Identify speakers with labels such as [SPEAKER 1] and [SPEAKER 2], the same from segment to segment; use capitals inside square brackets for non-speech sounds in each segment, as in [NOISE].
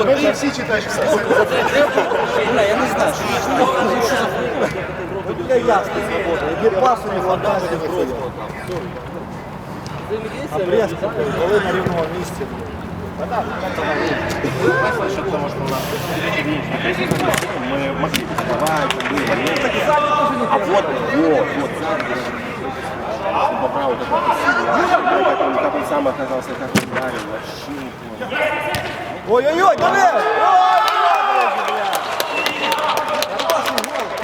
[SPEAKER 1] Тебе вже всі читаєш все.
[SPEAKER 2] Бля, я не знаю, що
[SPEAKER 3] Для ясно свобода. Ні пасу, ні фантазії не було. А Брест, коли на рівному місці.
[SPEAKER 1] Мы могли бы сдавать, А вот, вот, вот, Бобра вот это красиво. Как он, как он сам оказался, как он ударил, вообще не понял.
[SPEAKER 3] Ой-ой-ой, давай!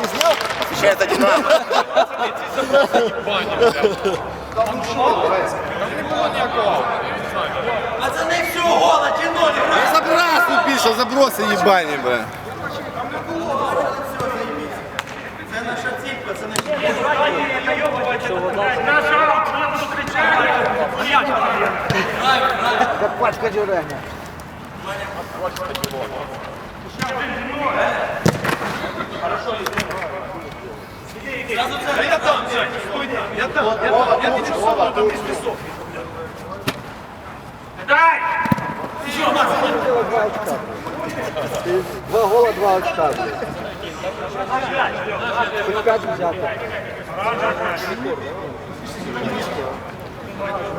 [SPEAKER 3] Ти зняв?
[SPEAKER 1] Сейчас это Динамо.
[SPEAKER 4] Забрас тут більше, заброси їбані, бля.
[SPEAKER 3] Як пачка дюреня. Ти Два гола, два очка. Хоч п'ять взяти.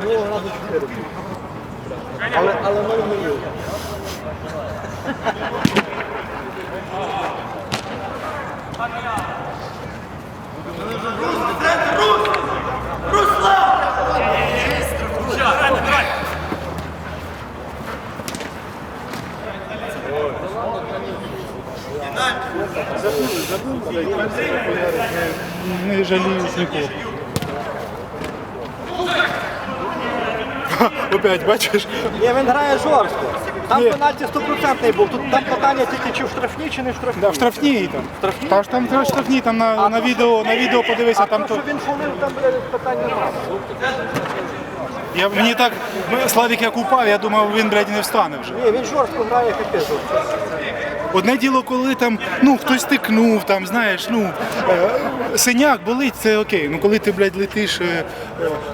[SPEAKER 3] Ну, разу чотири. Але, але ноль милів
[SPEAKER 5] Не жалію нікого. Опять бачиш?
[SPEAKER 3] Ні, він грає жорстко. Там пенальті стопроцентний був. Тут там питання тільки чи в штрафні, чи не в штрафні.
[SPEAKER 5] Да, в штрафній там.
[SPEAKER 3] Штрафні?
[SPEAKER 5] Та ж там треба штрафні, там на, на відео, на відео подивися,
[SPEAKER 3] А
[SPEAKER 5] там
[SPEAKER 3] то,
[SPEAKER 5] то.
[SPEAKER 3] що він фолив, там блядь, питання немає.
[SPEAKER 5] Я, мені так, Славік як упав, я думав, він, блядь, не встане вже.
[SPEAKER 3] Ні, він жорстко грає, капець.
[SPEAKER 5] Одне діло, коли там, ну, хтось тикнув, там, знаєш, ну, е, синяк болить, це окей. Ну коли ти, блядь, летиш е,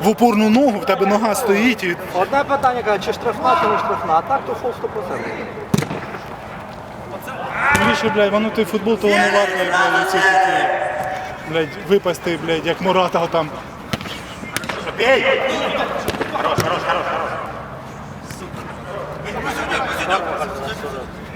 [SPEAKER 5] в опорну ногу, в тебе нога стоїть і
[SPEAKER 3] Одне питання, каже, чи штрафна, чи не штрафна, а так то фол 100%.
[SPEAKER 5] більше, блядь, воно той футбол того не варто, блядь, оці такі, блядь, випасти, блядь, як Мурата там.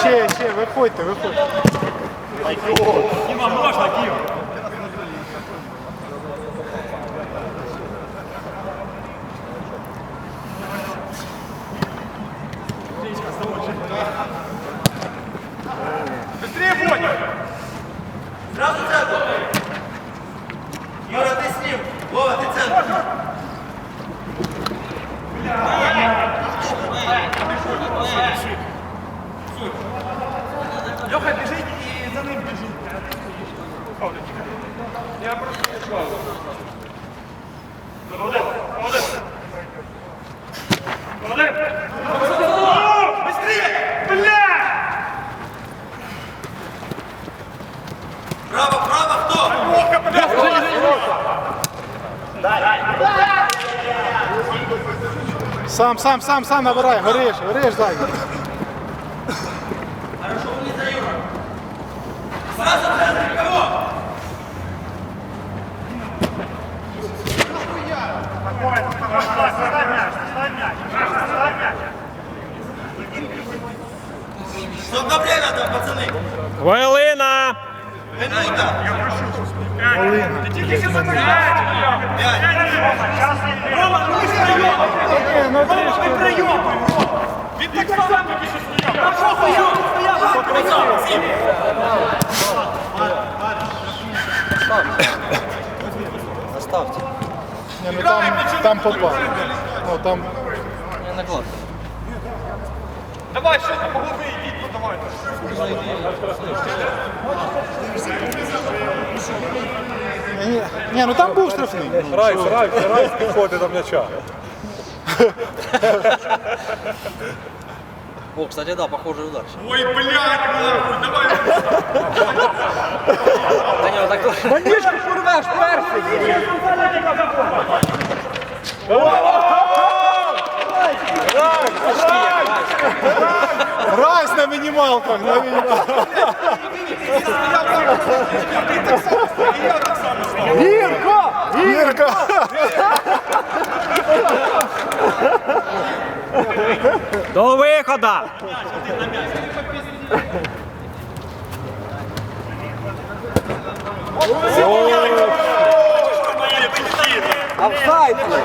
[SPEAKER 5] Ще, ще, виходьте, виходьте.
[SPEAKER 6] Дима, можно, Дима!
[SPEAKER 7] Сразу центр. Юра, ты с ним. Вова, ты центр.
[SPEAKER 6] Леха бежит и за ним бежит. Я просто Молодец, молодец. Молодец. О,
[SPEAKER 5] Сам, сам, сам, сам набирай, гориш, гориш, зай.
[SPEAKER 7] Сразу центр. Кого?
[SPEAKER 6] Ставь мяч, ставь мяч, ставь мяч.
[SPEAKER 7] Стоп на время там, пацаны.
[SPEAKER 6] Хвилина!
[SPEAKER 7] Минута.
[SPEAKER 6] Ти тільки що забираєш! Рома,
[SPEAKER 5] ну трішки.
[SPEAKER 6] Він так само тільки що стояв. Що стояв?
[SPEAKER 2] Оставьте.
[SPEAKER 5] Ні, ну там, там попав. Ну, там...
[SPEAKER 2] Не на глаз.
[SPEAKER 6] Давай, ще по голови йдіть, ну давай.
[SPEAKER 5] Ні, ні, ну там був штрафний.
[SPEAKER 3] Райс, Райс, Райс підходить до м'яча. [LAUGHS]
[SPEAKER 2] О, кстати, да, похожий удар.
[SPEAKER 6] Ой, блядь, нахуй, давай.
[SPEAKER 2] Да не, вот так тоже.
[SPEAKER 3] Маніжку порвеш перший!
[SPEAKER 5] Райс на мінімалках, на мінімалках. Гірко! Гірко!
[SPEAKER 6] До виходу.
[SPEAKER 3] Офсайд! блядь.